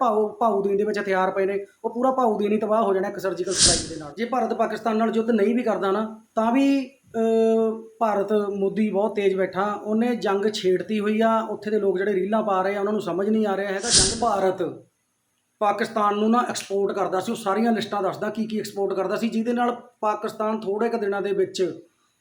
ਭਾਉ ਭਾਉਦੀਨ ਦੇ ਵਿੱਚ ਹਥਿਆਰ ਪਏ ਨੇ, ਉਹ ਪੂਰਾ ਭਾਉਦੀਨ ਹੀ ਤਬਾਹ ਹੋ ਜਾਣਾ ਇੱਕ ਸਰਜੀਕਲ ਸਟ੍ਰਾਈਕ ਦੇ ਨਾਲ। ਜੇ ਭਾਰਤ ਪਾਕਿਸਤਾਨ ਨਾਲ ਯੁੱਧ ਨਹੀਂ ਵੀ ਕਰਦਾ ਨਾ, ਤਾਂ ਵੀ ਭਾਰਤ ਮੋਦੀ ਬਹੁਤ ਤੇਜ਼ ਬੈਠਾ, ਉਹਨੇ ਜੰਗ ਛੇੜਤੀ ਹੋਈ ਆ, ਉੱਥੇ ਦੇ ਲੋਕ ਜਿਹੜੇ ਰੀਲਾਂ ਪਾ ਰਹੇ ਆ, ਉਹਨਾਂ ਨੂੰ ਸਮਝ ਨਹੀਂ ਆ ਰਿਹਾ ਹੈਗਾ, ਜੰਗ ਭਾਰਤ ਪਾਕਿਸਤਾਨ ਨੂੰ ਨਾ ਐਕਸਪੋਰਟ ਕਰਦਾ ਸੀ, ਉਹ ਸਾਰੀਆਂ ਲਿਸਟਾਂ ਦੱਸਦਾ ਕੀ ਕੀ ਐਕਸਪੋਰਟ ਕਰਦਾ ਸੀ, ਜਿਹਦੇ ਨਾਲ ਪਾਕਿਸਤਾਨ ਥੋੜੇ ਕੁ ਦਿਨਾਂ ਦੇ ਵਿੱਚ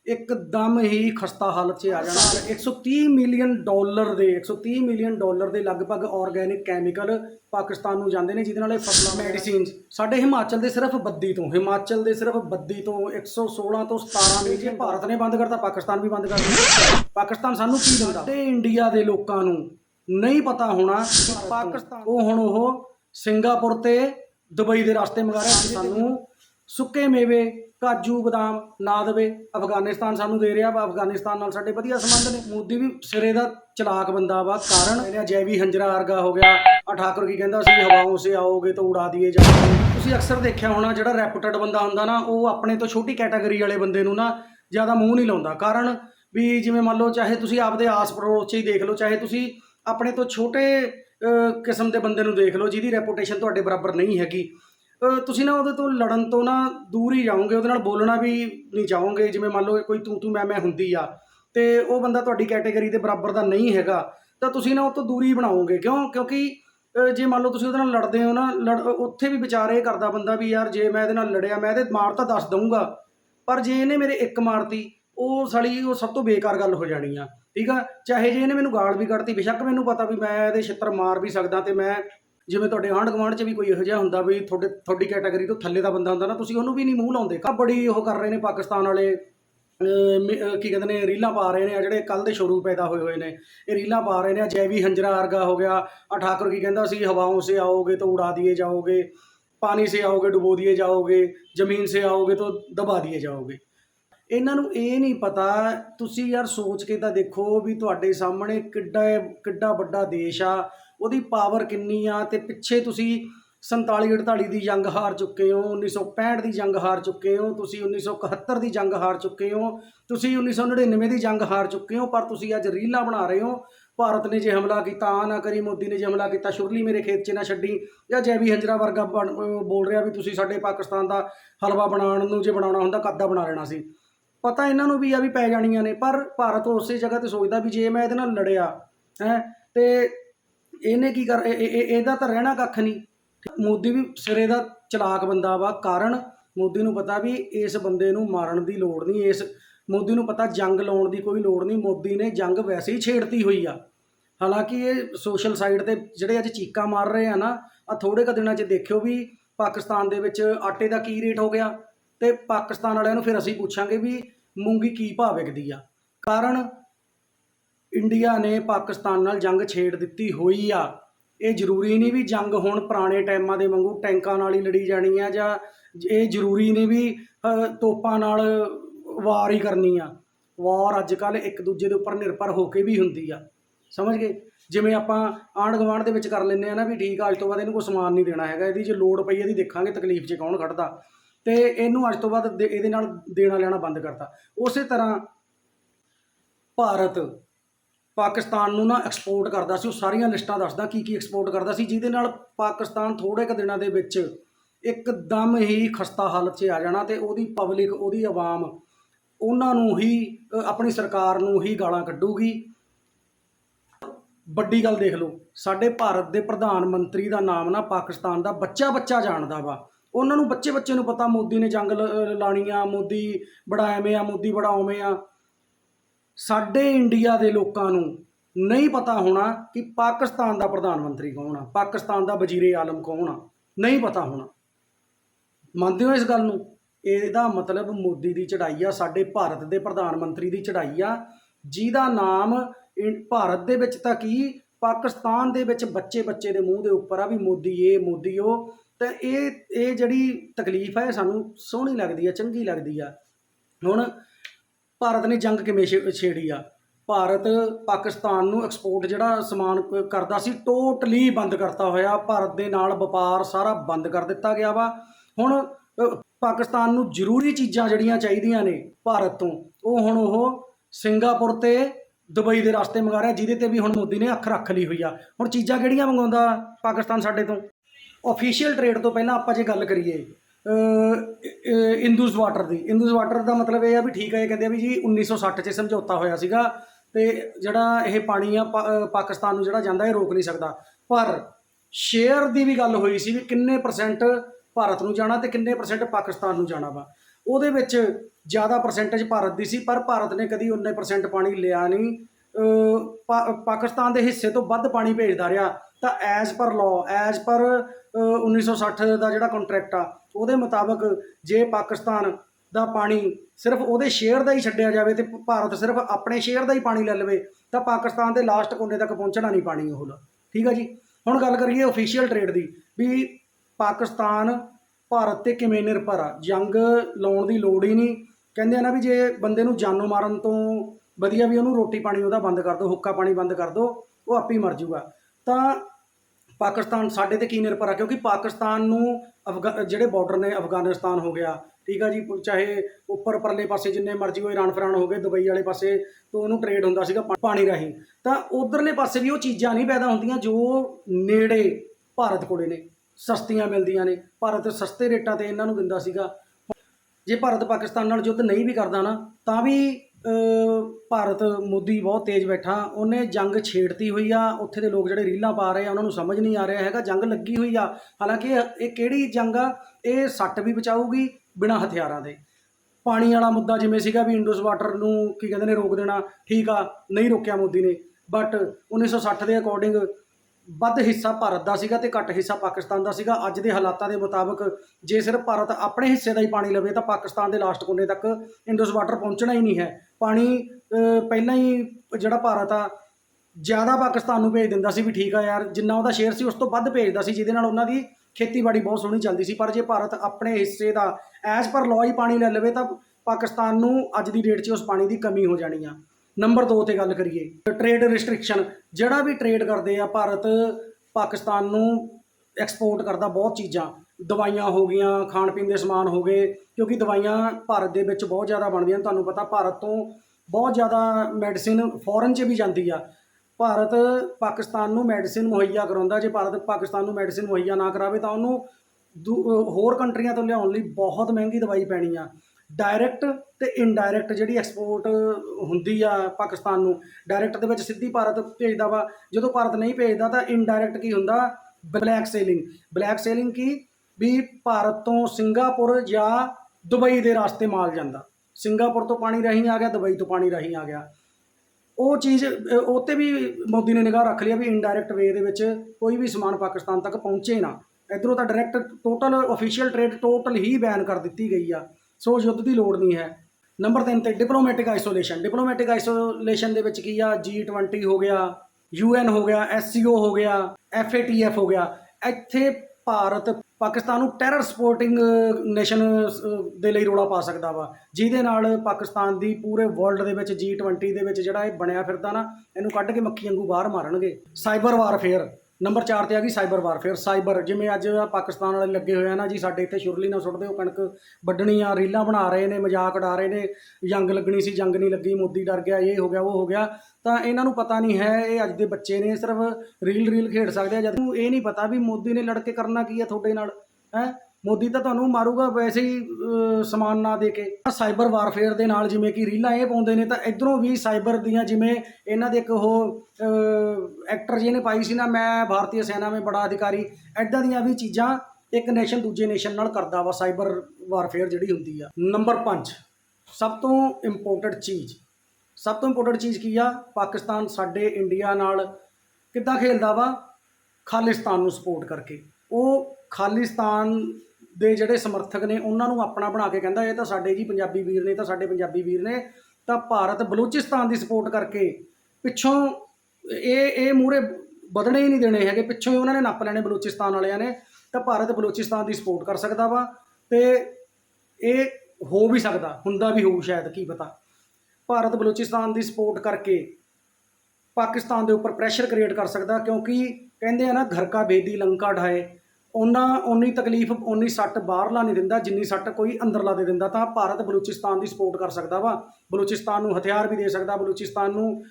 ਇੱਕਦਮ ਹੀ ਖਸਤਾ ਹਾਲਤ 'ਚ ਆ ਜਾਣਾ। 130 ਮਿਲੀਅਨ ਡਾਲਰ ਦੇ 130 ਮਿਲੀਅਨ ਡਾਲਰ ਦੇ ਲਗਭਗ ਆਰਗੈਨਿਕ ਕੈਮੀਕਲ ਪਾਕਿਸਤਾਨ ਨੂੰ ਜਾਂਦੇ ਨੇ ਜਿਹਦੇ ਨਾਲ ਇਹ ਫਸਲਾਂ ਮੈਡੀਸਿਨਸ ਸਾਡੇ ਹਿਮਾਚਲ ਦੇ ਸਿਰਫ ਬੱਦੀ ਤੋਂ ਹਿਮਾਚਲ ਦੇ ਸਿਰਫ ਬੱਦੀ ਤੋਂ 116 ਤੋਂ 17 ਮਿਲੀਅਨ ਭਾਰਤ ਨੇ ਬੰਦ ਕਰਤਾ ਪਾਕਿਸਤਾਨ ਵੀ ਬੰਦ ਕਰ ਦਿੱਤਾ। ਪਾਕਿਸਤਾਨ ਸਾਨੂੰ ਕੀ ਦਿੰਦਾ? ਤੇ ਇੰਡੀਆ ਦੇ ਲੋਕਾਂ ਨੂੰ ਨਹੀਂ ਪਤਾ ਹੋਣਾ ਕਿ ਪਾਕਿਸਤਾਨ ਉਹ ਹੁਣ ਉਹ ਸਿੰਗਾਪੁਰ ਤੇ ਦੁਬਈ ਦੇ ਰਸਤੇ ਮੰਗਾ ਰਿਹਾ ਸਾਨੂੰ ਸੁੱਕੇ ਮੇਵੇ ਕਾਜੂ ਬਦਾਮ ਨਾ ਦੇਵੇ। ਅਫਗਾਨਿਸਤਾਨ ਸਾਨੂੰ ਦੇ ਰਿਹਾ ਵਾ। ਅਫਗਾਨਿਸਤਾਨ ਨਾਲ ਸਾਡੇ ਵਧੀਆ ਸੰਬੰਧ ਨੇ। ਮੋਦੀ ਵੀ ਸਿਰੇ ਦਾ ਚਲਾਕ ਬੰਦਾ ਵਾ। ਕਾਰਨ ਇਹਨੇ ਜੈਵੀ ਹੰਜਰਾ ਵਰਗਾ ਹੋ ਗਿਆ। ਆ ਠਾਕੁਰ ਕੀ ਕਹਿੰਦਾ ਸੀ, ਹਵਾਓਂ ਸੇ ਆਓਗੇ ਤਾਂ ਉਡਾ ਦਿਏ ਜਾਓਗੇ ਤੁਸੀਂ ਅਕਸਰ ਦੇਖਿਆ ਹੋਣਾ, ਜਿਹੜਾ ਰੈਪੂਟਡ ਬੰਦਾ ਹੁੰਦਾ ਨਾ, ਉਹ ਆਪਣੇ ਤੋਂ ਛੋਟੀ ਕੈਟਾਗਰੀ ਵਾਲੇ ਬੰਦੇ ਨੂੰ ਨਾ ਜ਼ਿਆਦਾ ਮੂੰਹ ਨਹੀਂ ਲਾਉਂਦਾ। ਕਾਰਨ ਵੀ ਜਿਵੇਂ ਮੰਨ ਲਓ, ਚਾਹੇ ਤੁਸੀਂ ਆਪਦੇ ਆਸ ਪੜੋਸ 'ਚ ਹੀ ਦੇਖ ਲਓ, ਚਾਹੇ ਤੁਸੀਂ ਆਪਣੇ ਤੋਂ ਛੋਟੇ ਕਿਸਮ ਦੇ ਬੰਦੇ ਨੂੰ ਦੇਖ ਲਓ, ਜਿਹਦੀ ਰੈਪੂਟੇਸ਼ਨ ਤੁਹਾਡੇ ਬਰਾਬਰ ਨਹੀਂ ਹੈਗੀ। ਤੁਸੀਂ ਨਾ ਉਹਦੇ ਤੋਂ ਲੜਨ ਤੋਂ ਨਾ ਦੂਰ ਹੀ ਜਾਓਗੇ, ਉਹਦੇ ਨਾਲ ਬੋਲਣਾ ਵੀ ਨਹੀਂ ਚਾਹੋਗੇ, ਜਿਵੇਂ ਮੰਨ ਲਓ ਕੋਈ ਤੂੰ ਤੂੰ ਮੈਂ ਮੈਂ ਹੁੰਦੀ ਆ, ਤੇ ਉਹ ਬੰਦਾ ਤੁਹਾਡੀ ਕੈਟਾਗਰੀ ਦੇ ਬਰਾਬਰ ਦਾ ਨਹੀਂ ਹੈਗਾ, ਤਾਂ ਤੁਸੀਂ ਨਾ ਉਹ ਤੋਂ ਦੂਰੀ ਬਣਾਓਗੇ। ਕਿਉਂ? ਕਿਉਂਕਿ ਜੇ ਮੰਨ ਲਓ ਤੁਸੀਂ ਉਹਦੇ ਨਾਲ ਲੜਦੇ ਹੋ ਨਾ, ਲੜ ਉੱਥੇ ਵੀ ਵਿਚਾਰ ਇਹ ਕਰਦਾ ਬੰਦਾ ਵੀ ਯਾਰ ਜੇ ਮੈਂ ਇਹਦੇ ਨਾਲ ਲੜਿਆ, ਮੈਂ ਇਹਦੇ ਮਾਰ ਤਾਂ ਦੱਸ ਦਊਂਗਾ, ਪਰ ਜੇ ਇਹਨੇ ਮੇਰੇ ਇੱਕ ਮਾਰਤੀ, ਉਹ ਸਾਲੀ ਉਹ ਸਭ ਤੋਂ ਬੇਕਾਰ ਗੱਲ ਹੋ ਜਾਣੀ ਆ, ਠੀਕ ਆ? ਚਾਹੇ ਜੇ ਇਹਨੇ ਮੈਨੂੰ ਗਾਲ ਵੀ ਕੱਢਤੀ, ਬੇਸ਼ੱਕ ਮੈਨੂੰ ਪਤਾ ਵੀ ਮੈਂ ਇਹਦੇ ਛਿੱਤਰ ਮਾਰ ਵੀ ਸਕਦਾ ਤੇ ਮੈਂ ਜਿਵੇਂ ਤੁਹਾਡੇ ਆਂਢ ਗੁਆਂਢ 'ਚ ਵੀ ਕੋਈ ਇਹੋ ਜਿਹਾ ਹੁੰਦਾ ਵੀ ਤੁਹਾਡੇ, ਤੁਹਾਡੀ ਕੈਟਾਗਰੀ ਤੋਂ ਥੱਲੇ ਦਾ ਬੰਦਾ ਹੁੰਦਾ ਨਾ, ਤੁਸੀਂ ਉਹਨੂੰ ਵੀ ਨਹੀਂ ਮੂੰਹ ਲਾਉਂਦੇ। ਕਾ ਬੜੀ ਉਹ ਕਰ ਰਹੇ ਨੇ ਪਾਕਿਸਤਾਨ ਵਾਲੇ, ਅਹ ਮੇ- ਕੀ ਕਹਿੰਦੇ ਨੇ, ਰੀਲਾਂ ਪਾ ਰਹੇ ਨੇ ਆ ਜਿਹੜੇ ਕੱਲ ਦੇ ਸ਼ੋਰੂ ਪੈਦਾ ਹੋਏ ਹੋਏ ਨੇ। ਇਹ ਰੀਲਾਂ ਪਾ ਰਹੇ ਨੇ ਜੈਵੀ ਹੰਜਰਾ ਵਰਗਾ ਹੋ ਗਿਆ, ਆ ਠਾਕੁਰ ਕੀ ਕਹਿੰਦਾ ਸੀ, ਹਵਾਓਂ ਸੇ ਆਓਗੇ ਤਾਂ ਉਡਾ ਦਿਏ ਜਾਓਗੇ, ਪਾਣੀ ਸੇ ਆਓਗੇ ਡੁਬੋ ਦਿਏ ਜਾਓਗੇ, ਜ਼ਮੀਨ ਸੇ ਆਓਗੇ ਤਾਂ ਦਬਾ ਦਿਏ ਜਾਓਗੇ। ਇਹਨਾਂ ਨੂੰ ਇਹ ਨਹੀਂ ਪਤਾ, ਤੁਸੀਂ ਯਾਰ ਸੋਚ ਕੇ ਤਾਂ ਦੇਖੋ ਵੀ ਤੁਹਾਡੇ ਸਾਹਮਣੇ ਕਿੱਡਾ ਕਿੱਡਾ ਵੱਡਾ ਦੇਸ਼ ਆ ਉਹਦੀ ਪਾਵਰ ਕਿੰਨੀ ਆ ਤੇ ਪਿੱਛੇ ਤੁਸੀਂ 47 48 ਦੀ ਜੰਗ ਹਾਰ ਚੁੱਕੇ ਹੋ 1965 ਦੀ ਜੰਗ ਹਾਰ ਚੁੱਕੇ ਹੋ, ਤੁਸੀਂ 1971 ਦੀ ਜੰਗ ਹਾਰ ਚੁੱਕੇ ਹੋ, ਤੁਸੀਂ 1999 ਦੀ ਜੰਗ ਹਾਰ ਚੁੱਕੇ ਹੋ, ਪਰ ਤੁਸੀਂ ਅੱਜ ਰੀਲਾਂ ਬਣਾ ਰਹੇ ਹੋ। ਭਾਰਤ ਨੇ ਜੇ ਹਮਲਾ ਕੀਤਾ ਆ ਨਾ ਕਰੀ, ਮੋਦੀ ਨੇ ਜੇ ਹਮਲਾ ਕੀਤਾ, ਸ਼ੁਰਲੀ ਮੇਰੇ ਖੇਤ 'ਚ ਨਾ ਛੱਡੀ, ਜਾਂ ਜੈਵੀ ਹੰਜਰਾ ਵਰਗਾ ਬਣ- ਬੋਲ ਰਿਹਾ ਵੀ ਤੁਸੀਂ ਸਾਡੇ ਪਾਕਿਸਤਾਨ ਦਾ ਹਲਵਾ ਬਣਾਉਣ ਨੂੰ ਜੇ ਬਣਾਉਣਾ ਹੁੰਦਾ, ਕੱਦਾ ਬਣਾ ਲੈਣਾ ਸੀ। ਪਤਾ ਇਹਨਾਂ ਨੂੰ ਵੀ ਆ ਵੀ ਪੈ ਜਾਣੀਆਂ ਨੇ, ਪਰ ਭਾਰਤ ਉਸੇ ਜਗ੍ਹਾ ਤੇ ਸੋਚਦਾ ਵੀ ਜੇ ਮੈਂ ਇਹਦੇ ਨਾਲ ਲੜਿਆ, ਹੈ, ਤੇ ਇਹਨੇ ਕੀ ਕਰ ਇਹ- ਇਹ- ਇਹ- ਇਹਦਾ ਤਾਂ ਰਹਿਣਾ ਕੱਖ ਨਹੀਂ। ਮੋਦੀ ਵੀ ਸਿਰੇ ਦਾ ਚਲਾਕ ਬੰਦਾ ਵਾ, ਕਾਰਨ ਮੋਦੀ ਨੂੰ ਪਤਾ ਵੀ ਇਸ ਬੰਦੇ ਨੂੰ ਮਾਰਨ ਦੀ ਲੋੜ ਨਹੀਂ, ਇਸ ਮੋਦੀ ਨੂੰ ਪਤਾ ਜੰਗ ਲਾਉਣ ਦੀ ਕੋਈ ਲੋੜ ਨਹੀਂ, ਮੋਦੀ ਨੇ ਜੰਗ ਵੈਸੇ ਹੀ ਛੇੜਤੀ ਹੋਈ ਆ। ਹਾਲਾਂਕਿ ਇਹ ਸੋਸ਼ਲ ਸਾਈਡ ਤੇ ਜਿਹੜੇ ਅੱਜ ਚੀਕਾਂ ਮਾਰ ਰਹੇ ਆ ਨਾ ਆ ਥੋੜੇ ਕੁ ਦਿਨਾਂ 'ਚ ਦੇਖਿਓ ਵੀ ਪਾਕਿਸਤਾਨ ਦੇ ਵਿੱਚ ਆਟੇ ਦਾ ਕੀ ਰੇਟ ਹੋ ਗਿਆ ਤੇ ਪਾਕਿਸਤਾਨ ਵਾਲਿਆਂ ਨੂੰ ਫਿਰ ਅਸੀਂ ਪੁੱਛਾਂਗੇ ਵੀ ਮੂੰਗੀ ਕੀ ਭਾਅ ਵਿਕਦੀ ਆ। ਕਾਰਨ ਇੰਡੀਆ ਨੇ ਪਾਕਿਸਤਾਨ ਨਾਲ ਜੰਗ ਛੇੜ ਦਿੱਤੀ ਹੋਈ ਆ। ਇਹ ਜ਼ਰੂਰੀ ਨਹੀਂ ਵੀ ਜੰਗ ਹੁਣ ਪੁਰਾਣੇ ਟਾਈਮਾਂ ਦੇ ਵਾਂਗੂ ਟੈਂਕਾਂ ਨਾਲ ਹੀ ਲੜੀ ਜਾਣੀ ਆ ਜਾਂ ਇਹ ਜ਼ਰੂਰੀ ਨਹੀਂ ਵੀ ਤੋਪਾਂ ਨਾਲ ਵਾਰ ਹੀ ਕਰਨੀ ਆ। ਵਾਰ ਅੱਜ ਕੱਲ ਇੱਕ ਦੂਜੇ ਦੇ ਉੱਪਰ ਨਿਰਭਰ ਹੋ ਕੇ ਵੀ ਹੁੰਦੀ ਆ। ਸਮਝ ਗਏ? ਜਿਵੇਂ ਆਪਾਂ ਆਂਢ ਗੁਆਂਢ ਦੇ ਵਿੱਚ ਕਰ ਲੈਂਦੇ ਆ ਨਾ ਵੀ ਠੀਕ ਆ, ਅੱਜ ਤੋਂ ਬਾਅਦ ਇਹਨੂੰ ਕੋਈ ਸਮਾਨ ਨਹੀਂ ਦੇਣਾ ਹੈਗਾ, ਇਹਦੀ ਜੇ ਲੋੜ ਪਈ ਇਹਦੀ ਦੇਖਾਂਗੇ ਤਕਲੀਫ 'ਚ ਕੌਣ ਖੜਦਾ। ਤੇ ਇਹਨੂੰ ਅੱਜ ਤੋਂ ਬਾਅਦ ਦੇ- ਇਹਦੇ ਨਾਲ ਦੇਣਾ ਲੈਣਾ ਬੰਦ ਕਰਤਾ। ਉਸੇ ਤਰ੍ਹਾਂ ਭਾਰਤ ਪਾਕਿਸਤਾਨ ਨੂੰ ਨਾ ਐਕਸਪੋਰਟ ਕਰਦਾ ਸੀ, ਉਹ ਸਾਰੀਆਂ ਲਿਸਟਾਂ ਦੱਸਦਾ ਕੀ ਕੀ ਐਕਸਪੋਰਟ ਕਰਦਾ ਸੀ, ਜਿਹਦੇ ਨਾਲ ਪਾਕਿਸਤਾਨ ਥੋੜੇ ਕੁ ਦਿਨਾਂ ਦੇ ਵਿੱਚ ਇੱਕਦਮ ਹੀ ਖਸਤਾ ਹਾਲਤ 'ਚ ਆ ਜਾਣਾ ਤੇ ਉਹਦੀ ਪਬਲਿਕ ਉਹਦੀ ਆਵਾਮ ਉਹਨਾਂ ਨੂੰ ਹੀ ਆਪਣੀ ਸਰਕਾਰ ਨੂੰ ਹੀ ਗਾਲਾਂ ਕੱਢੂਗੀ। ਵੱਡੀ ਗੱਲ ਦੇਖ ਲਓ, ਸਾਡੇ ਭਾਰਤ ਦੇ ਪ੍ਰਧਾਨ ਮੰਤਰੀ ਦਾ ਨਾਮ ਨਾ ਪਾਕਿਸਤਾਨ ਦਾ ਬੱਚਾ ਬੱਚਾ ਜਾਣਦਾ ਵਾ। ਉਹਨਾਂ ਨੂੰ ਬੱਚੇ ਬੱਚੇ ਨੂੰ ਪਤਾ, ਮੋਦੀ ਨੇ ਜੰਗ ਲ- ਲਾਣੀ ਆ, ਮੋਦੀ ਬੜਾ ਐਵੇਂ ਆ, ਮੋਦੀ ਬੜਾ ਉਵੇਂ ਆ। ਸਾਡੇ ਇੰਡੀਆ ਦੇ ਲੋਕਾਂ ਨੂੰ ਨਹੀਂ ਪਤਾ ਹੋਣਾ ਕਿ ਪਾਕਿਸਤਾਨ ਦਾ ਪ੍ਰਧਾਨ ਮੰਤਰੀ ਕੌਣ ਆ, ਪਾਕਿਸਤਾਨ ਦਾ ਵਜ਼ੀਰੇ ਆਲਮ ਕੌਣ ਆ, ਨਹੀਂ ਪਤਾ ਹੋਣਾ। ਮੰਨਦੇ ਹੋ ਇਸ ਗੱਲ ਨੂੰ? ਇਹਦਾ ਮਤਲਬ ਮੋਦੀ ਦੀ ਚੜ੍ਹਾਈ ਆ, ਸਾਡੇ ਭਾਰਤ ਦੇ ਪ੍ਰਧਾਨ ਮੰਤਰੀ ਦੀ ਚੜ੍ਹਾਈ ਆ, ਜਿਹਦਾ ਨਾਮ ਇੰ- ਭਾਰਤ ਦੇ ਵਿੱਚ ਤਾਂ ਕੀ, ਪਾਕਿਸਤਾਨ ਦੇ ਵਿੱਚ ਬੱਚੇ ਬੱਚੇ ਦੇ ਮੂੰਹ ਦੇ ਉੱਪਰ ਆ ਵੀ ਮੋਦੀ ਇਹ, ਮੋਦੀ ਉਹ। ਤੇ ਇਹ ਇਹ ਜਿਹੜੀ ਤਕਲੀਫ ਹੈ, ਇਹ ਸਾਨੂੰ ਸੋਹਣੀ ਲੱਗਦੀ ਆ, ਚੰਗੀ ਲੱਗਦੀ ਆ। ਹੁਣ ਭਾਰਤ ਨੇ ਜੰਗ ਕਿਵੇਂ ਛੇ- ਛੇੜੀ ਆ? ਭਾਰਤ ਪਾਕਿਸਤਾਨ ਨੂੰ ਐਕਸਪੋਰਟ ਜਿਹੜਾ ਸਮਾਨ ਕਰਦਾ ਸੀ ਟੋਟਲੀ ਬੰਦ ਕਰਤਾ ਹੋਇਆ। ਭਾਰਤ ਦੇ ਨਾਲ ਵਪਾਰ ਸਾਰਾ ਬੰਦ ਕਰ ਦਿੱਤਾ ਗਿਆ ਵਾ। ਹੁਣ ਪਾਕਿਸਤਾਨ ਨੂੰ ਜ਼ਰੂਰੀ ਚੀਜ਼ਾਂ ਜਿਹੜੀਆਂ ਚਾਹੀਦੀਆਂ ਨੇ ਭਾਰਤ ਤੋਂ, ਉਹ ਹੁਣ ਉਹ ਸਿੰਗਾਪੁਰ ਤੇ ਦੁਬਈ ਦੇ ਰਸਤੇ ਮੰਗਾ ਰਿਹਾ, ਜਿਹਦੇ ਤੇ ਵੀ ਹੁਣ ਮੋਦੀ ਨੇ ਅੱਖ ਰੱਖ ਲਈ ਹੋਈ ਆ। ਹੁਣ ਚੀਜ਼ਾਂ ਕਿਹੜੀਆਂ ਮੰਗਾਉਂਦਾ ਪਾਕਿਸਤਾਨ ਸਾਡੇ ਤੋਂ? ਆਫੀਸ਼ੀਅਲ ਟ੍ਰੇਡ ਤੋਂ ਪਹਿਲਾਂ ਆਪਾਂ ਜੇ ਗੱਲ ਕਰੀਏ ਇੰਦੂਸ ਵਾਟਰ ਦੀ। ਇੰਦੂਸ ਵਾਟਰ ਦਾ ਮਤਲਬ ਇਹ ਆ ਵੀ ਠੀਕ ਹੈ ਇਹ ਕਹਿੰਦੇ ਆ ਵੀ ਜੀ 1960 'ਚ ਸਮਝੌਤਾ ਹੋਇਆ ਸੀਗਾ ਤੇ ਜਿਹੜਾ ਇਹ ਪਾਣੀ ਆ, ਪਾ- ਪਾਕਿਸਤਾਨ ਨੂੰ ਜਿਹੜਾ ਜਾਂਦਾ, ਇਹ ਰੋਕ ਨਹੀਂ ਸਕਦਾ। ਪਰ ਸ਼ੇਅਰ ਦੀ ਵੀ ਗੱਲ ਹੋਈ ਸੀ ਵੀ ਕਿੰਨੇ ਪਰਸੈਂਟ ਭਾਰਤ ਨੂੰ ਜਾਣਾ ਤੇ ਕਿੰਨੇ ਪਰਸੈਂਟ ਪਾਕਿਸਤਾਨ ਨੂੰ ਜਾਣਾ ਵਾ। ਉਹਦੇ ਵਿੱਚ ਜ਼ਿਆਦਾ ਪਰਸੈਂਟੇਜ ਭਾਰਤ ਦੀ ਸੀ, ਪਰ ਭਾਰਤ ਨੇ ਕਦੀ 19% ਪਾਣੀ ਲਿਆ ਨਹੀਂ। ਪਾ- ਪਾਕਿਸਤਾਨ ਦੇ ਹਿੱਸੇ ਤੋਂ ਵੱਧ ਪਾਣੀ ਭੇਜਦਾ ਰਿਹਾ। ਤਾਂ as per law as per 1960 ਦਾ ਜਿਹੜਾ ਕੰਟਰੈਕਟ ਆ, ਉਹਦੇ ਮੁਤਾਬਕ ਜੇ ਪਾਕਿਸਤਾਨ ਦਾ ਪਾਣੀ ਸਿਰਫ ਉਹਦੇ ਸ਼ੇਅਰ ਦਾ ਹੀ ਛੱਡਿਆ ਜਾਵੇ ਤੇ ਭਾਰਤ ਸਿਰਫ ਆਪਣੇ ਸ਼ੇਅਰ ਦਾ ਹੀ ਪਾਣੀ ਲੈ ਲਵੇ, ਤਾਂ ਪਾਕਿਸਤਾਨ ਦੇ ਲਾਸਟ ਕੋਨੇ ਤੱਕ ਪਹੁੰਚਣਾ ਨਹੀਂ ਪਾਣੀ ਉਹ ਠੀਕ ਆ ਜੀ? ਹੁਣ ਗੱਲ ਕਰੀਏ ਅਫੀਸ਼ੀਅਲ ਟ੍ਰੇਡ ਦੀ, ਵੀ ਪਾਕਿਸਤਾਨ, ਭਾਰਤ ਤੇ ਕਿਵੇਂ ਨਿਰਭਰ ਆ? ਜੰਗ ਲਾਉਣ ਦੀ ਲੋੜ ਹੀ ਨਹੀਂ। ਕਹਿੰਦੇ ਆ ਨਾ ਵੀ ਜੇ ਬੰਦੇ ਨੂੰ ਜਾਨੋਂ ਮਾਰਨ ਤੋਂ ਵਧੀਆ ਵੀ ਉਹਨੂੰ ਰੋਟੀ ਪਾਣੀ ਉਹਦਾ ਬੰਦ ਕਰ ਦਿਓ, ਹੁੱਕਾ ਪਾਣੀ ਬੰਦ ਕਰ ਦਿਓ, ਉਹ ਆਪੇ ਹੀ ਮਰ ਜਾਊਗਾ ਤਾਂ ਪਾਕਿਸਤਾਨ ਸਾਡੇ ਤੇ ਕੀ ਨਿਰਭਰ ਆ? ਕਿਉਂਕਿ ਪਾਕਿਸਤਾਨ ਨੂੰ ਅਫਗਾ, ਜਿਹੜੇ ਬਾਰਡਰ ਨੇ ਅਫਗਾਨਿਸਤਾਨ ਹੋ ਗਿਆ। ਠੀਕ ਆ ਜੀ ਚਾਹੇ ਉੱਪਰ ਪਰਲੇ ਪਾਸੇ ਜਿੰਨੇ ਮਰਜ਼ੀ ਉਹ ਇਰਾਨ ਫਰਾਨ ਹੋ ਗਏ, ਦੁਬਈ ਵਾਲੇ ਪਾਸੇ ਤੋਂ ਉਹਨੂੰ ਟ੍ਰੇਡ ਹੁੰਦਾ ਸੀਗਾ ਪਾ- ਪਾਣੀ ਰਾਹੀਂ। ਤਾਂ ਉਧਰਲੇ ਪਾਸੇ ਵੀ ਉਹ ਚੀਜ਼ਾਂ ਨਹੀਂ ਪੈਦਾ ਹੁੰਦੀਆਂ ਜੋ ਨੇੜੇ ਭਾਰਤ ਕੋਲੇ ਨੇ। ਸਸਤੀਆਂ ਮਿਲਦੀਆਂ ਨੇ। ਭਾਰਤ ਸਸਤੇ ਰੇਟਾਂ ਤੇ ਇਹਨਾਂ ਨੂੰ ਦਿੰਦਾ ਸੀਗਾ। ਜੇ ਭਾਰਤ ਪਾਕਿਸਤਾਨ ਨਾਲ ਯੁੱਧ ਨਹੀਂ ਵੀ ਕਰਦਾ ਨਾ, ਤਾਂ ਵੀ ਭਾਰਤ ਮੋਦੀ ਬਹੁਤ ਤੇਜ਼ ਬੈਠਾ। ਉਹਨੇ ਜੰਗ ਛੇੜਤੀ ਹੋਈ ਆ। ਉੱਥੇ ਦੇ ਲੋਕ ਜਿਹੜੇ ਰੀਲਾਂ ਪਾ ਰਹੇ ਆ, ਉਹਨਾਂ ਨੂੰ ਸਮਝ ਨਹੀਂ ਆ ਰਿਹਾ ਹੈਗਾ। ਜੰਗ ਲੱਗੀ ਹੋਈ ਆ। ਹਾਲਾਂਕਿ ਇਹ ਕਿਹੜੀ ਜੰਗ ਆ? ਇਹ ਸੱਟ ਵੀ ਬਚਾਊਗੀ ਬਿਨਾਂ ਹਥਿਆਰਾਂ ਦੇ। ਪਾਣੀ ਵਾਲਾ ਮੁੱਦਾ ਜਿਵੇਂ ਸੀਗਾ ਵੀ ਇੰਡੋਸ ਵਾਟਰ ਨੂੰ ਕੀ ਕਹਿੰਦੇ ਨੇ, ਰੋਕ ਦੇਣਾ। ਠੀਕ ਆ, ਨਹੀਂ ਰੋਕਿਆ ਮੋਦੀ ਨੇ। ਬਟ 1960 ਦੇ ਅਕੋਰਡਿੰਗ ਵੱਧ ਹਿੱਸਾ ਭਾਰਤ ਦਾ ਸੀਗਾ ਤੇ ਘੱਟ ਹਿੱਸਾ ਪਾਕਿਸਤਾਨ ਦਾ ਸੀਗਾ। ਅੱਜ ਦੇ ਹਾਲਾਤਾਂ ਦੇ ਮੁਤਾਬਕ ਜੇ ਸਿਰਫ ਭਾਰਤ ਆਪਣੇ ਹਿੱਸੇ ਦਾ ਹੀ ਪਾਣੀ ਲਵੇ ਤਾਂ ਪਾਕਿਸਤਾਨ ਦੇ ਲਾਸਟ ਕੋਨੇ ਤੱਕ ਇੰਡਸ ਵਾਟਰ ਪਹੁੰਚਣਾ ਹੀ ਨਹੀਂ ਹੈ। ਪਾਣੀ ਪਹਿਲਾਂ ਹੀ ਜਿਹੜਾ ਭਾਰਤ ਆ, ਜ਼ਿਆਦਾ ਪਾਕਿਸਤਾਨ ਨੂੰ ਭੇਜ ਦਿੰਦਾ ਸੀ ਵੀ ਠੀਕ ਆ ਯਾਰ, ਜਿੰਨਾ ਉਹਦਾ ਸ਼ੇਅਰ ਸੀ ਉਸ ਤੋਂ ਵੱਧ ਭੇਜਦਾ ਸੀ, ਜਿਹਦੇ ਨਾਲ ਉਹਨਾਂ ਦੀ ਖੇਤੀਬਾੜੀ ਬਹੁਤ ਸੋਹਣੀ ਚੱਲਦੀ ਸੀ। ਪਰ ਜੇ ਭਾਰਤ ਆਪਣੇ ਹਿੱਸੇ ਦਾ ਐਜ਼ ਪਰ ਲਾਅ ਹੀ ਪਾਣੀ ਲੈ ਲਵੇ ਤਾਂ ਪਾਕਿਸਤਾਨ ਨੂੰ ਅੱਜ ਦੀ ਡੇਟ 'ਚ ਉਸ ਪਾਣੀ ਦੀ ਕਮੀ ਹੋ ਜਾਣੀ ਆ। ਨੰਬਰ 2 ਤੇ ਗੱਲ ਕਰੀਏ ਟ੍ਰੇਡ ਰਿਸਟ੍ਰਿਕਸ਼ਨ ਜਿਹੜਾ ਵੀ ਟ੍ਰੇਡ ਕਰਦੇ ਆ, ਭਾਰਤ ਪਾਕਿਸਤਾਨ ਨੂੰ ਐਕਸਪੋਰਟ ਕਰਦਾ ਬਹੁਤ ਚੀਜ਼ਾਂ। ਦਵਾਈਆਂ ਹੋ ਗਈਆਂ, ਖਾਣ ਪੀਣ ਦੇ ਸਮਾਨ ਹੋ ਗਏ, ਕਿਉਂਕਿ ਦਵਾਈਆਂ ਭਾਰਤ ਦੇ ਵਿੱਚ ਬਹੁਤ ਜ਼ਿਆਦਾ ਬਣਦੀਆਂ ਤੁਹਾਨੂੰ ਪਤਾ ਭਾਰਤ ਤੋਂ ਬਹੁਤ ਜ਼ਿਆਦਾ ਮੈਡੀਸਿਨ ਫੋਰਨ 'ਚ ਵੀ ਜਾਂਦੀ ਆ। ਭਾਰਤ ਪਾਕਿਸਤਾਨ ਨੂੰ ਮੈਡੀਸਿਨ ਮੁਹੱਈਆ ਕਰਾਉਂਦਾ, ਜੇ ਭਾਰਤ ਪਾਕਿਸਤਾਨ ਨੂੰ ਮੈਡੀਸਿਨ ਮੁਹੱਈਆ ਨਾ ਕਰਾਵੇ ਤਾਂ ਉਹਨੂੰ ਦੂ- ਹੋਰ ਕੰਟਰੀਆਂ ਤੋਂ ਲਿਆਉਣ ਲਈ ਬਹੁਤ ਮਹਿੰਗੀ ਦਵਾਈ ਪੈਣੀ ਆ। ਡਾਇਰੈਕਟ ਤੇ ਇਨਡਾਇਰੈਕਟ ਜਿਹੜੀ ਐਕਸਪੋਰਟ ਹੁੰਦੀ ਆ ਪਾਕਿਸਤਾਨ ਨੂੰ ਡਾਇਰੈਕਟ ਦੇ ਵਿੱਚ ਸਿੱਧੀ ਭਾਰਤ ਭੇਜਦਾ ਵਾ। ਜਦੋਂ ਭਾਰਤ ਨਹੀਂ ਭੇਜਦਾ ਤਾਂ ਇਨਡਾਇਰੈਕਟ ਕੀ ਹੁੰਦਾ? ਬਲੈਕ ਸੇਲਿੰਗ ਬਲੈਕ ਸੇਲਿੰਗ ਕੀ? ਵੀ ਭਾਰਤ ਤੋਂ ਸਿੰਗਾਪੁਰ ਜਾਂ ਦੁਬਈ ਦੇ ਰਸਤੇ ਮਾਲ ਜਾਂਦਾ। ਸਿੰਗਾਪੁਰ ਤੋਂ ਪਾਣੀ ਰਾਹੀਂ ਆ ਗਿਆ, ਦੁਬਈ ਤੋਂ ਪਾਣੀ ਰਾਹੀਂ ਆ ਗਿਆ। ਉਹ ਚੀਜ਼ ਉਹ 'ਤੇ ਵੀ ਮੋਦੀ ਨੇ ਨਿਗਾਹ ਰੱਖ ਲਿਆ ਵੀ ਇਨਡਾਇਰੈਕਟ ਵੇ ਦੇ ਵਿੱਚ ਕੋਈ ਵੀ ਸਮਾਨ ਪਾਕਿਸਤਾਨ ਤੱਕ ਪਹੁੰਚੇ ਨਾ। ਇਧਰੋਂ ਤਾਂ direct total official trade total ਹੀ ਬੈਨ ਕਰ ਦਿੱਤੀ ਗਈ ਆ। ਸੋ ਯੁੱਧ ਦੀ ਲੋੜ ਨਹੀਂ ਹੈ। ਨੰਬਰ 3 ਤੇ ਡਿਪਲੋਮੈਟਿਕ ਆਈਸੋਲੇਸ਼ਨ ਡਿਪਲੋਮੈਟਿਕ ਆਈਸੋਲੇਸ਼ਨ ਦੇ ਵਿੱਚ ਕੀ ਆ? G20 ਹੋ ਗਿਆ UN ਹੋ ਗਿਆ SCO ਹੋ ਗਿਆ FATF ਹੋ ਗਿਆ। ਇੱਥੇ ਭਾਰਤ ਪਾਕਿਸਤਾਨ ਨੂੰ ਟੈਰਰ ਸਪੋਰਟਿੰਗ ਨੇਸ਼ਨ ਦੇ ਲਈ ਰੋਲਾ ਪਾ ਸਕਦਾ ਵਾ। ਜਿਹਦੇ ਨਾਲ ਪਾਕਿਸਤਾਨ ਦੀ ਪੂਰੇ ਵਰਲਡ ਦੇ ਵਿੱਚ G20 ਦੇ ਵਿੱਚ ਜਿਹੜਾ ਇਹ ਬਣਿਆ ਫਿਰਦਾ ਨਾ, ਇਹਨੂੰ ਕੱਢ ਕੇ ਮੱਖੀ ਵਾਂਗੂ ਬਾਹਰ ਮਾਰਨਗੇ। ਸਾਈਬਰ ਵਾਰਫੇਅਰ ਨੰਬਰ 4 ਤੇ ਆ ਗਈ ਸਾਈਬਰ ਵਾਰਫੇਅਰ। ਸਾਈਬਰ, ਜਿਵੇਂ ਅੱਜ ਪਾਕਿਸਤਾਨ ਵਾਲੇ ਲੱਗੇ ਹੋਏ ਆ ਨਾ ਜੀ, ਸਾਡੇ ਇੱਥੇ ਸ਼ੁਰਲੀ ਨਾਲ ਸੁੱਟਦੇ ਉਹ ਕਣਕ ਵੱਢਣੀ ਆ ਰੀਲਾਂ ਬਣਾ ਰਹੇ ਨੇ, ਮਜ਼ਾਕ ਉਡਾ ਰਹੇ ਨੇ, ਜੰਗ ਲੱਗਣੀ ਸੀ, ਜੰਗ ਨਹੀਂ ਲੱਗੀ, ਮੋਦੀ ਡਰ ਗਿਆ, ਇਹ ਹੋ ਗਿਆ, ਉਹ ਹੋ ਗਿਆ। ਤਾਂ ਇਹਨਾਂ ਨੂੰ ਪਤਾ ਨਹੀਂ ਹੈ, ਇਹ ਅੱਜ ਦੇ ਬੱਚੇ ਨੇ, ਸਿਰਫ ਰੀਲ ਰੀਲ ਖੇਡ ਸਕਦੇ ਆ, ਜਦ ਨੂੰ ਇਹ ਨਹੀਂ ਪਤਾ ਵੀ ਮੋਦੀ ਨੇ ਲੜ ਕੇ ਕਰਨਾ ਕੀ ਆ ਤੁਹਾਡੇ ਨਾਲ, ਹੈ? ਮੋਦੀ ਤਾਂ ਤੁਹਾਨੂੰ ਮਾਰੂਗਾ ਵੈਸੇ ਹੀ ਅਹ, ਸਮਾਨ ਨਾ ਦੇ ਕੇ। ਸਾਈਬਰ ਵਾਰਫੇਅਰ ਦੇ ਨਾਲ ਜਿਵੇਂ ਕਿ ਰੀਲਾਂ ਇਹ ਪਾਉਂਦੇ ਨੇ ਤਾਂ ਇਧਰੋਂ ਵੀ ਸਾਈਬਰ ਦੀਆਂ ਜਿਵੇਂ ਇਹਨਾਂ ਦੇ ਇੱਕ ਉਹ ਐਕਟਰ ਜਿਹਨੇ ਪਾਈ ਸੀ ਨਾ ਮੈਂ ਭਾਰਤੀ ਸੈਨਾ ਵਿੱਚ ਬੜਾ ਅਧਿਕਾਰੀ ਐਦਾਂ ਦੀਆਂ ਵੀ ਚੀਜ਼ਾਂ ਇੱਕ ਨੇਸ਼ਨ ਦੂਜੇ ਨੇਸ਼ਨ ਨਾਲ ਕਰਦਾ ਵਾ ਸਾਈਬਰ ਵਾਰਫੇਅਰ ਜਿਹੜੀ ਹੁੰਦੀ ਆ। ਨੰਬਰ 5 ਸਭ ਤੋਂ ਇੰਪੋਰਟੈਂਟ ਚੀਜ਼ ਸਭ ਤੋਂ ਇੰਪੋਰਟੈਂਟ ਚੀਜ਼ ਕੀ ਆ? ਪਾਕਿਸਤਾਨ ਸਾਡੇ ਇੰਡੀਆ ਨਾਲ ਕਿੱਦਾਂ ਖੇਲਦਾ ਵਾ? ਖਾਲਿਸਤਾਨ ਨੂੰ ਸਪੋਰਟ ਕਰਕੇ। ਉਹ ਖਾਲਿਸਤਾਨ ਦੇ ਜਿਹੜੇ ਸਮਰਥਕ ਨੇ, ਉਹਨਾਂ ਨੂੰ ਆਪਣਾ ਬਣਾ ਕੇ ਕਹਿੰਦਾ, ਇਹ ਤਾਂ ਸਾਡੇ ਜੀ ਪੰਜਾਬੀ ਵੀਰ ਨੇ ਤਾਂ ਸਾਡੇ ਪੰਜਾਬੀ ਵੀਰ ਨੇ, ਤਾਂ ਭਾਰਤ ਬਲੂਚਿਸਤਾਨ ਦੀ ਸਪੋਰਟ ਕਰਕੇ ਪਿੱਛੋਂ ਇਹ ਇਹ ਮੂਰੇ ਵਧਣੇ ਹੀ ਨਹੀਂ ਦੇਣੇ ਹੈਗੇ, ਪਿੱਛੋਂ ਹੀ ਉਹਨਾਂ ਨੇ ਨੱਪ ਲੈਣੇ ਬਲੂਚਿਸਤਾਨ ਵਾਲਿਆਂ ਨੇ, ਤਾਂ ਭਾਰਤ ਬਲੂਚਿਸਤਾਨ ਦੀ ਸਪੋਰਟ ਕਰ ਸਕਦਾ ਵਾ ਤੇ ਇਹ ਹੋ ਵੀ ਸਕਦਾ, ਹੁੰਦਾ ਵੀ ਹੋਊ ਸ਼ਾਇਦ, ਕੀ ਪਤਾ। ਭਾਰਤ ਬਲੂਚਿਸਤਾਨ ਦੀ ਸਪੋਰਟ ਕਰਕੇ ਪਾਕਿਸਤਾਨ ਦੇ ਉੱਪਰ ਪ੍ਰੈਸ਼ਰ ਕ੍ਰੀਏਟ ਕਰ ਸਕਦਾ, ਕਿਉਂਕਿ ਕਹਿੰਦੇ ਆ ਨਾ, ਘਰ ਕਾ ਬੇਦੀ ਲੰਕਾ ਢਾਏ। ਉਹਨਾਂ ਉਨੀ ਤਕਲੀਫ ਉਨੀ ਸੱਟ ਬਾਹਰਲਾ ਨਹੀਂ ਦਿੰਦਾ, ਜਿੰਨੀ ਸੱਟ ਕੋਈ ਅੰਦਰਲਾ ਦੇ ਦਿੰਦਾ, ਤਾਂ ਭਾਰਤ ਬਲੂਚਿਸਤਾਨ ਦੀ ਸਪੋਰਟ ਕਰ ਸਕਦਾ ਵਾ। ਬਲੂਚਿਸਤਾਨ ਨੂੰ ਹਥਿਆਰ ਵੀ ਦੇ ਸਕਦਾ, ਬਲੂਚਿਸਤਾਨ ਨੂੰ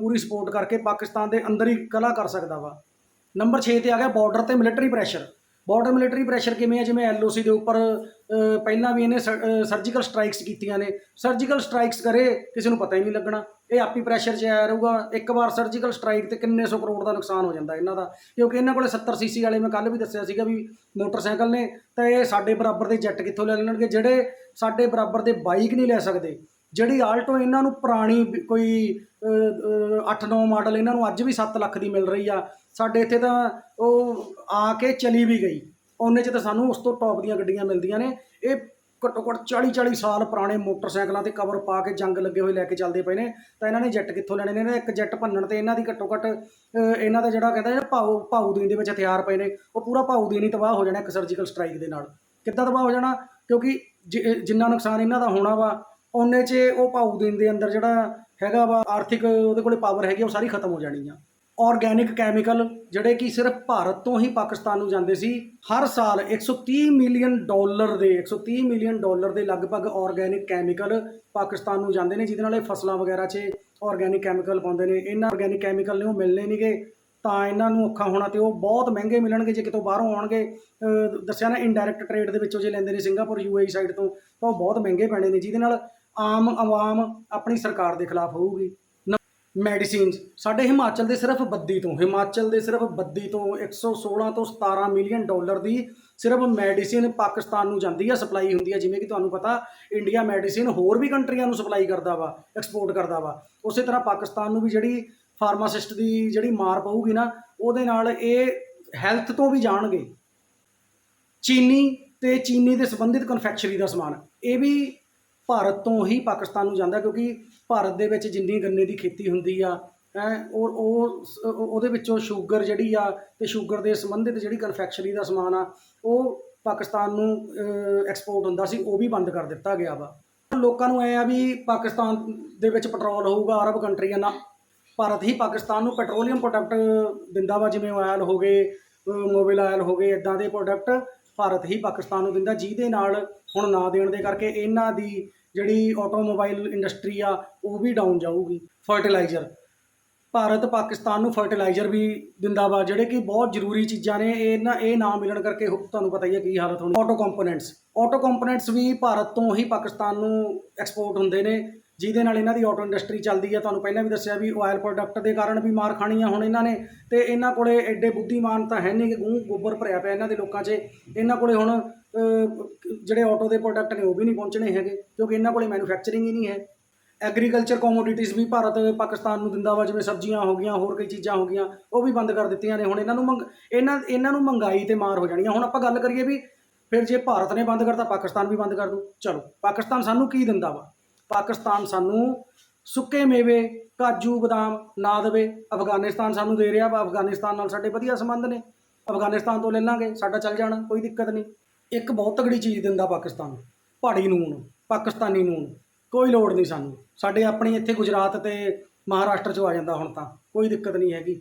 ਪੂਰੀ ਸਪੋਰਟ ਕਰਕੇ ਪਾਕਿਸਤਾਨ ਦੇ ਅੰਦਰ ਹੀ ਕਲਾ ਕਰ ਸਕਦਾ ਵਾ। ਨੰਬਰ 6 ਤੇ ਆ ਗਿਆ ਬਾਰਡਰ ਤੇ military pressure border military pressure ਕਿਵੇਂ ਹੈ ਜਿਵੇਂ ਐਲਓਸੀ ਦੇ ਉੱਪਰ ਪਹਿਲਾਂ ਵੀ ਇਹਨੇ ਸਰਜੀਕਲ ਸਟ੍ਰਾਈਕਸ ਕੀਤੀਆਂ ਨੇ। ਸਰਜੀਕਲ ਸਟ੍ਰਾਈਕਸ ਕਰੇ, ਕਿਸੇ ਨੂੰ ਪਤਾ ਹੀ ਨਹੀਂ ਲੱਗਣਾ। ਇਹ ਆਪੀ ਪ੍ਰੈਸ਼ਰ 'ਚ ਆਇਆ ਰਹੂਗਾ। ਇੱਕ ਵਾਰ ਸਰਜੀਕਲ ਸਟ੍ਰਾਈਕ ਤੇ ਕਿੰਨੇ ਸੌ ਕਰੋੜ ਦਾ ਨੁਕਸਾਨ ਹੋ ਜਾਂਦਾ ਇਹਨਾਂ ਦਾ। ਕਿਉਂਕਿ ਇਹਨਾਂ ਕੋਲੇ 70 ਸੀਸੀ ਵਾਲੇ ਮੈਂ ਕੱਲ ਵੀ ਦੱਸਿਆ ਸੀਗਾ ਵੀ ਮੋਟਰਸਾਈਕਲ ਨੇ, ਤਾਂ ਇਹ ਸਾਡੇ ਬਰਾਬਰ ਦੇ ਜੈਟ ਕਿੱਥੋਂ ਲੈ ਲੈਣਗੇ? ਜਿਹੜੇ ਸਾਡੇ ਬਰਾਬਰ ਦੇ ਬਾਈਕ ਨਹੀਂ ਲੈ ਸਕਦੇ, ਜਿਹੜੀ ਆਲਟੋ ਇਹਨਾਂ ਨੂੰ ਪੁਰਾਣੀ ਕੋਈ 8-9 ਮਾਡਲ ਇਹਨਾਂ ਨੂੰ ਅੱਜ ਵੀ 7 ਲੱਖ ਦੀ ਮਿਲ ਰਹੀ ਆ। ਸਾਡੇ ਇੱਥੇ ਤਾਂ ਉਹ ਆ ਕੇ ਚਲੀ ਵੀ ਗਈ। ਉਹਨੇ 'ਚ ਤਾਂ ਸਾਨੂੰ ਉਸ ਤੋਂ ਟੌਪ ਦੀਆਂ ਗੱਡੀਆਂ ਮਿਲਦੀਆਂ ਨੇ। ਇਹ ਘੱਟੋ ਘੱਟ 40-40 ਸਾਲ ਪੁਰਾਣੇ ਮੋਟਰਸਾਈਕਲਾਂ ਤੇ ਕਵਰ ਪਾ ਕੇ ਜੰਗ ਲੱਗੇ ਹੋਏ ਲੈ ਕੇ ਚੱਲਦੇ ਪਏ ਨੇ। ਤਾਂ ਇਹਨਾਂ ਨੇ ਜੈਟ ਕਿੱਥੋਂ ਲੈਣੇ ਨੇ? ਇਹਨਾਂ ਦਾ ਇੱਕ ਜੈਟ ਭੰਨਣ ਤੇ ਇਹਨਾਂ ਦੀ ਘੱਟੋ ਘੱਟ ਇਹਨਾਂ ਦਾ ਜਿਹੜਾ ਕਹਿੰਦਾ ਜਿਹੜਾ ਭਾਊ ਭਾਊ ਦੀਨ ਦੇ ਵਿੱਚ ਹਥਿਆਰ ਪਏ ਨੇ ਉਹ ਪੂਰਾ ਭਾਊ ਦੀਨ ਹੀ ਤਬਾਹ ਹੋ ਜਾਣਾ ਇੱਕ ਸਰਜੀਕਲ ਸਟ੍ਰਾਈਕ ਦੇ ਨਾਲ। ਕਿੱਦਾਂ ਤਬਾਹ ਹੋ ਜਾਣਾ? ਕਿਉਂਕਿ ਜਿ- ਜਿੰਨਾ ਨੁਕਸਾਨ ਇਹਨਾਂ ਦਾ ਹੋਣਾ ਵਾ ਉਹਨੇ 'ਚ ਉਹ ਭਾਊ ਦੀਨ ਦੇ ਅੰਦਰ ਜਿਹੜਾ ਹੈਗਾ ਵਾ ਆਰਥਿਕ ਉਹਦੇ ਕੋਲੇ ਪਾਵਰ ਹੈਗੀ ਆ, ਉਹ ਸਾਰੀ ਖਤਮ ਹੋ ਜਾਣੀ ਆ। ਆਰਗੈਨਿਕ ਕੈਮੀਕਲ ਜਿਹੜੇ ਕਿ ਸਿਰਫ ਭਾਰਤ ਤੋਂ ਹੀ ਪਾਕਿਸਤਾਨ ਨੂੰ ਜਾਂਦੇ ਸੀ, ਹਰ ਸਾਲ 130 ਮਿਲੀਅਨ ਡਾਲਰ ਦੇ 130 ਮਿਲੀਅਨ ਡਾਲਰ ਦੇ ਲਗਭਗ ਆਰਗੈਨਿਕ ਕੈਮੀਕਲ ਪਾਕਿਸਤਾਨ ਨੂੰ ਜਾਂਦੇ ਨੇ, ਜਿਹਦੇ ਨਾਲ ਇਹ ਫਸਲਾਂ ਵਗੈਰਾ 'ਚ ਆਰਗੈਨਿਕ ਕੈਮੀਕਲ ਪਾਉਂਦੇ ਨੇ। ਇਹਨਾਂ ਆਰਗੈਨਿਕ ਕੈਮੀਕਲ ਨੇ ਉਹ ਮਿਲਣੇ ਨਹੀਂਗੇ ਤਾਂ ਇਹਨਾਂ ਨੂੰ ਔਖਾ ਹੋਣਾ ਤੇ ਉਹ ਬਹੁਤ ਮਹਿੰਗੇ ਮਿਲਣਗੇ, ਜੇ ਕਿਤੋਂ ਬਾਹਰੋਂ ਆਉਣਗੇ। ਦੱਸਿਆ ਨਾ ਇਨਡਾਇਰੈਕਟ ਟ੍ਰੇਡ ਦੇ ਵਿੱਚੋਂ ਜੇ ਲੈਂਦੇ ਨੇ ਸਿੰਗਾਪੁਰ ਯੂਏਈ ਸਾਈਡ ਤੋਂ, ਤਾਂ ਉਹ ਬਹੁਤ ਮਹਿੰਗੇ ਪੈਣੇ ਨੇ, ਜਿਹਦੇ ਨਾਲ ਆਮ ਆਵਾਮ ਆਪਣੀ ਸਰਕਾਰ ਦੇ ਖਿਲਾਫ ਹੋਊਗੀ। ਮੈਡੀਸਿਨਸ ਸਾਡੇ ਹਿਮਾਚਲ ਦੇ ਸਿਰਫ ਬੱਦੀ ਤੋਂ, ਹਿਮਾਚਲ ਦੇ ਸਿਰਫ ਬੱਦੀ ਤੋਂ 116 ਤੋਂ 17 ਮਿਲੀਅਨ ਡਾਲਰ ਦੀ ਸਿਰਫ ਮੈਡੀਸਿਨ ਪਾਕਿਸਤਾਨ ਨੂੰ ਜਾਂਦੀ ਆ ਸਪਲਾਈ ਹੁੰਦੀ ਆ। ਜਿਵੇਂ ਕਿ ਤੁਹਾਨੂੰ ਪਤਾ ਇੰਡੀਆ ਮੈਡੀਸਿਨ ਹੋਰ ਵੀ ਕੰਟਰੀਆਂ ਨੂੰ ਸਪਲਾਈ ਕਰਦਾ ਵਾ ਐਕਸਪੋਰਟ ਕਰਦਾ ਵਾ। ਉਸੇ ਤਰ੍ਹਾਂ ਪਾਕਿਸਤਾਨ ਨੂੰ ਵੀ ਜਿਹੜੀ ਫਾਰਮਾਸਿਸਟ ਦੀ ਜਿਹੜੀ ਮਾਰ ਪਊਗੀ ਨਾ, ਉਹਦੇ ਨਾਲ ਇਹ ਹੈਲਥ ਤੋਂ ਵੀ ਜਾਣਗੇ। ਚੀਨੀ ਤੇ ਚੀਨੀ ਦੇ ਸੰਬੰਧਿਤ ਕਨਫੈਕਚਰੀ ਦਾ ਸਮਾਨ, ਇਹ ਵੀ ਭਾਰਤ ਤੋਂ ਹੀ ਪਾਕਿਸਤਾਨ ਨੂੰ ਜਾਂਦਾ ਕਿਉਂਕਿ ਭਾਰਤ ਦੇ ਵਿੱਚ ਜਿੰਨੀ ਗੰਨੇ ਦੀ ਖੇਤੀ ਹੁੰਦੀ ਆ, ਹੈ, ਉਹ ਉਹ ਉਹਦੇ ਵਿੱਚੋਂ ਸ਼ੂਗਰ ਜਿਹੜੀ ਆ ਤੇ ਸ਼ੂਗਰ ਦੇ ਸੰਬੰਧਿਤ ਜਿਹੜੀ ਕਨਫੈਕਸ਼ਨਰੀ ਦਾ ਸਮਾਨ ਆ, ਉਹ ਪਾਕਿਸਤਾਨ ਨੂੰ ਐਕਸਪੋਰਟ ਹੁੰਦਾ ਸੀ, ਉਹ ਵੀ ਬੰਦ ਕਰ ਦਿੱਤਾ ਗਿਆ ਵਾ। ਲੋਕਾਂ ਨੂੰ ਐ ਆ ਵੀ ਪਾਕਿਸਤਾਨ ਦੇ ਵਿੱਚ ਪੈਟਰੋਲ ਹੋਊਗਾ ਅਰਬ ਕੰਟਰੀਆਂ ਨਾਲ ਭਾਰਤ ਹੀ ਪਾਕਿਸਤਾਨ ਨੂੰ ਪੈਟਰੋਲੀਅਮ ਪ੍ਰੋਡਕਟ ਦਿੰਦਾ ਵਾ, ਜਿਵੇਂ ਆਇਲ ਹੋ ਗਏ ਮੋਬਿਲ ਆਇਲ ਹੋ ਗਏ ਇਦਾਂ ਦੇ ਪ੍ਰੋਡਕਟ ਭਾਰਤ ਹੀ ਪਾਕਿਸਤਾਨ ਨੂੰ ਦਿੰਦਾ, ਜਿਹਦੇ ਨਾਲ ਹੁਣ ਨਾ ਦੇਣ ਦੇ ਕਰਕੇ ਇਹਨਾਂ ਦੀ ਜਿਹੜੀ ਆਟੋਮੋਬਾਈਲ ਇੰਡਸਟਰੀ ਆ, ਉਹ ਵੀ ਡਾਊਨ ਜਾਊਗੀ ਫਰਟੀਲਾਈਜ਼ਰ ਭਾਰਤ, ਪਾਕਿਸਤਾਨ ਨੂੰ ਫਰਟੀਲਾਈਜ਼ਰ ਵੀ ਦਿੰਦਾ ਵਾ, ਜਿਹੜੇ ਕਿ ਬਹੁਤ ਜ਼ਰੂਰੀ ਚੀਜ਼ਾਂ ਨੇ, ਇਹ ਨਾ ਇਹ ਨਾ ਮਿਲਣ ਕਰਕੇ ਤੁਹਾਨੂੰ ਪਤਾ ਹੀ ਹੈ ਕੀ ਹਾਲਤ ਹੋਣੀ। ਆਟੋ ਕੰਪੋਨੈਂਟਸ ਆਟੋ ਕੰਪੋਨੈਂਟਸ ਵੀ ਭਾਰਤ ਤੋਂ ਹੀ ਪਾਕਿਸਤਾਨ ਨੂੰ ਐਕਸਪੋਰਟ ਹੁੰਦੇ ਨੇ। ਜਿਹਦੇ ਨਾਲ ਇਹਨਾਂ ਦੀ ਆਟੋ ਇੰਡਸਟਰੀ ਚੱਲਦੀ ਹੈ ਤੁਹਾਨੂੰ ਪਹਿਲਾਂ ਵੀ ਦੱਸਿਆ ਵੀ ਆਇਲ ਪ੍ਰੋਡਕਟ ਦੇ ਕਾਰਨ ਵੀ ਮਾਰ ਖਾਣੀ ਆ ਹੁਣ ਇਹਨਾਂ ਨੇ। ਤੇ ਇਹਨਾਂ ਕੋਲੇ ਐਡੇ ਬੁੱਧੀਮਾਨ ਤਾਂ ਹੈ ਨਹੀਂ ਕਿ ਗੂੰ ਗੋਬਰ ਭਰਿਆ ਪਿਆ ਇਹਨਾਂ ਦੇ ਲੋਕਾਂ 'ਚ। ਇਹਨਾਂ ਕੋਲੇ ਹੁਣ ਜਿਹੜੇ ਆਟੋ ਦੇ ਪ੍ਰੋਡਕਟ ਨੇ ਉਹ ਵੀ ਨਹੀਂ ਪਹੁੰਚਣੇ ਹੈਗੇ, ਕਿਉਂਕਿ ਇਹਨਾਂ ਕੋਲੇ ਮੈਨੂਫੈਕਚਰਿੰਗ ਹੀ ਨਹੀਂ ਹੈ। ਐਗਰੀਕਲਚਰ ਕੋਮੋਡਿਟੀਜ਼ ਵੀ ਭਾਰਤ, ਪਾਕਿਸਤਾਨ ਨੂੰ ਦਿੰਦਾ ਵਾ, ਜਿਵੇਂ ਸਬਜ਼ੀਆਂ ਹੋ ਗਈਆਂ, ਹੋਰ ਕਈ ਚੀਜ਼ਾਂ ਹੋ ਗਈਆਂ, ਉਹ ਵੀ ਬੰਦ ਕਰ ਦਿੱਤੀਆਂ ਨੇ। ਹੁਣ ਇਹਨਾਂ ਨੂੰ ਮੰਗ, ਇਹਨਾਂ ਇਹਨਾਂ ਨੂੰ ਮੰਗਾਈ ਤੇ ਮਾਰ ਹੋ ਜਾਣੀ ਹੁਣ ਆਪਾਂ ਗੱਲ ਕਰੀਏ ਵੀ ਫਿਰ ਜੇ ਭਾਰਤ ਨੇ ਬੰਦ ਕਰਤਾ, ਪਾਕਿਸਤਾਨ ਵੀ ਬੰਦ ਕਰ ਦੂ ਚਲੋ, ਪਾਕਿਸਤਾਨ ਸਾਨੂੰ ਕੀ ਦਿੰਦਾ ਵਾ? ਪਾਕਿਸਤਾਨ ਸਾਨੂੰ ਸੁੱਕੇ ਮੇਵੇ, ਕਾਜੂ, ਬਦਾਮ ਨਾ ਦੇਵੇ। ਅਫਗਾਨਿਸਤਾਨ ਸਾਨੂੰ ਦੇ ਰਿਹਾ ਵਾ। ਅਫਗਾਨਿਸਤਾਨ ਨਾਲ ਸਾਡੇ ਵਧੀਆ ਸੰਬੰਧ ਨੇ। ਅਫਗਾਨਿਸਤਾਨ ਤੋਂ ਲੈ ਲਾਂਗੇ ਸਾਡਾ ਚੱਲ ਜਾਣਾ, ਕੋਈ ਦਿੱਕਤ ਨਹੀਂ। ਇੱਕ ਬਹੁਤ ਤਗੜੀ ਚੀਜ਼ ਦਿੰਦਾ ਪਾਕਿਸਤਾਨ, ਪਹਾੜੀ ਨੂਨ, ਪਾਕਿਸਤਾਨੀ ਨੂਨ। ਕੋਈ ਲੋੜ ਨਹੀਂ ਸਾਨੂੰ। ਸਾਡੇ ਆਪਣੀ ਇੱਥੇ ਗੁਜਰਾਤ ਤੇ ਮਹਾਰਾਸ਼ਟਰ 'ਚੋਂ ਆ ਜਾਂਦਾ ਹੁਣ ਤਾਂ। ਕੋਈ ਦਿੱਕਤ ਨਹੀਂ ਹੈਗੀ।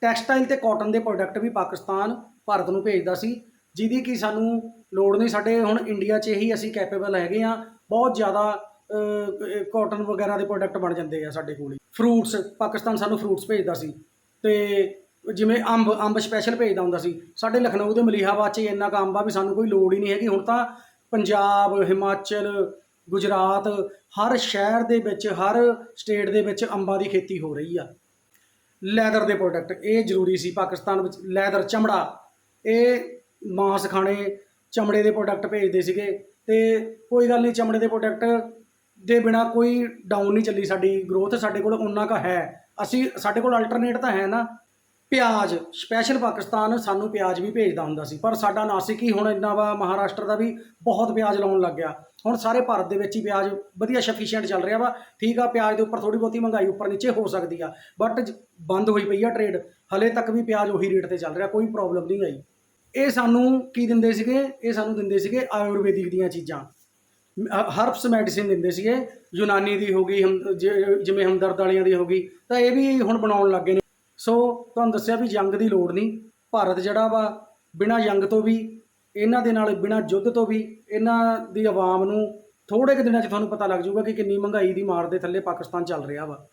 ਟੈਕਸਟਾਈਲ ਤੇ ਕਾਟਨ ਦੇ ਪ੍ਰੋਡਕਟ ਵੀ ਪਾਕਿਸਤਾਨ, ਭਾਰਤ ਨੂੰ ਭੇਜਦਾ ਸੀ। ਜਿਹਦੀ ਕਿ ਸਾਨੂੰ ਲੋੜ ਨਹੀਂ। ਸਾਡੇ ਹੁਣ ਇੰਡੀਆ 'ਚ ਹੀ ਅਸੀਂ ਕੈਪੇਬਲ ਹੈਗੇ ਆ ਬਹੁਤ ਜ਼ਿਆਦਾ ਕਾਟਨ ਵਗੈਰਾ ਦੇ ਪ੍ਰੋਡਕਟ ਬਣ ਜਾਂਦੇ ਆ ਸਾਡੇ ਕੋਲ ਫਰੂਟਸ ਪਾਕਿਸਤਾਨ ਸਾਨੂੰ ਫਰੂਟਸ ਭੇਜਦਾ ਸੀ। ਤੇ ਜਿਵੇਂ ਅੰਬ ਅੰਬ ਸਪੈਸ਼ਲ ਭੇਜਦਾ ਹੁੰਦਾ ਸੀ। ਸਾਡੇ ਲਖਨਊ ਦੇ ਮਲੀਹਾਬਾਦ 'ਚ ਇੰਨਾ ਕੁ ਅੰਬ ਆ ਵੀ ਸਾਨੂੰ ਕੋਈ ਲੋੜ ਹੀ ਨਹੀਂ ਹੈਗੀ। ਹੁਣ ਤਾਂ ਪੰਜਾਬ, ਹਿਮਾਚਲ, ਗੁਜਰਾਤ, ਹਰ ਸ਼ਹਿਰ ਦੇ ਵਿੱਚ, ਹਰ ਸਟੇਟ ਦੇ ਵਿੱਚ ਅੰਬਾਂ ਦੀ ਖੇਤੀ ਹੋ ਰਹੀ ਆ। ਲੈਦਰ ਦੇ ਪ੍ਰੋਡਕਟ ਇਹ ਜ਼ਰੂਰੀ ਸੀ ਪਾਕਿਸਤਾਨ ਵਿੱਚ। ਲੈਦਰ, ਚਮੜਾ, ਇਹ ਮਾਸ ਖਾਣੇ ਚਮੜੇ ਦੇ ਪ੍ਰੋਡਕਟ ਭੇਜਦੇ ਸੀਗੇ। ਤੇ ਕੋਈ ਗੱਲ ਨਹੀਂ, ਚਮੜੇ ਦੇ ਪ੍ਰੋਡਕਟ ਦੇ ਬਿਨਾ ਕੋਈ ਡਾਊਨ ਨਹੀਂ ਚੱਲੀ ਸਾਡੀ ਗਰੋਥ ਸਾਡੇ ਕੋਲ ਉਨਾ ਕਾ ਹੈ। ਅਸੀਂ, ਸਾਡੇ ਕੋਲ ਅਲਟਰਨੇਟ ਤਾਂ ਹੈ ਨਾ। ਪਿਆਜ਼ ਸਪੈਸ਼ਲ ਪਾਕਿਸਤਾਨ ਸਾਨੂੰ ਪਿਆਜ਼ ਵੀ ਭੇਜਦਾ ਹੁੰਦਾ ਸੀ। ਪਰ ਸਾਡਾ ਨਾਸਿਕ ਹੀ ਹੁਣ ਇੰਨਾ ਵਾ ਮਹਾਰਾਸ਼ਟਰ ਦਾ ਵੀ ਬਹੁਤ ਪਿਆਜ਼ ਲਾਉਣ ਲੱਗ ਗਿਆ। ਹੁਣ ਸਾਰੇ ਭਾਰਤ ਦੇ ਵਿੱਚ ਹੀ ਪਿਆਜ਼ ਵਧੀਆ ਸਫੀਸ਼ੀਐਂਟ ਚੱਲ ਰਿਹਾ ਵਾ। ਠੀਕ ਆ, ਪਿਆਜ਼ ਦੇ ਉੱਪਰ ਥੋੜੀ ਬਹੁਤੀ ਮਹਿੰਗਾਈ ਉੱਪਰ ਨੀਚੇ ਹੋ ਸਕਦੀ ਆ। ਬਟ ਬੰਦ ਹੋਈ ਪਈ ਆ ਟ੍ਰੇਡ ਹਲੇ ਤੱਕ ਵੀ ਪਿਆਜ਼ ਉਹੀ ਰੇਟ ਤੇ ਚੱਲ ਰਿਹਾ, ਕੋਈ ਪ੍ਰੋਬਲਮ ਨਹੀਂ ਆਈ। ਇਹ ਸਾਨੂੰ ਕੀ ਦਿੰਦੇ ਸੀਗੇ? ਇਹ ਸਾਨੂੰ ਦਿੰਦੇ ਸੀਗੇ ਆਯੁਰਵੈਦਿਕ ਦੀਆਂ ਚੀਜ਼ਾਂ। ਹਰਬਸ ਮੈਡੀਸਿਨ ਦਿੰਦੇ ਸੀਗੇ, ਯੂਨਾਨੀ ਦੀ ਹੋ ਗਈ, ਹਮ- ਜਿਵੇਂ ਹਮਦਰਦ ਵਾਲੀਆਂ ਦੀ ਹੋ ਗਈ, ਤਾਂ ਇਹ ਵੀ ਹੁਣ ਬਣਾਉਣ ਲੱਗੇ ਨੇ। ਸੋ ਤੁਹਾਨੂੰ ਦੱਸਿਆ ਵੀ ਜੰਗ ਦੀ ਲੋੜ ਨਹੀਂ। ਭਾਰਤ ਜਿਹੜਾ ਵਾ, ਬਿਨਾਂ ਜੰਗ ਤੋਂ ਵੀ, ਇਹਨਾਂ ਦੇ ਨਾਲ, ਬਿਨਾਂ ਯੁੱਧ ਤੋਂ ਵੀ, ਇਹਨਾਂ ਦੀ ਆਵਾਮ ਨੂੰ ਥੋੜੇ ਕੁ ਦਿਨਾਂ 'ਚ ਤੁਹਾਨੂੰ ਪਤਾ ਲੱਗ ਜਾਊਗਾ ਕਿ ਕਿੰਨੀ ਮਹਿੰਗਾਈ ਦੀ ਮਾਰ ਦੇ ਥੱਲੇ ਪਾਕਿਸਤਾਨ ਚੱਲ ਰਿਹਾ ਵਾ।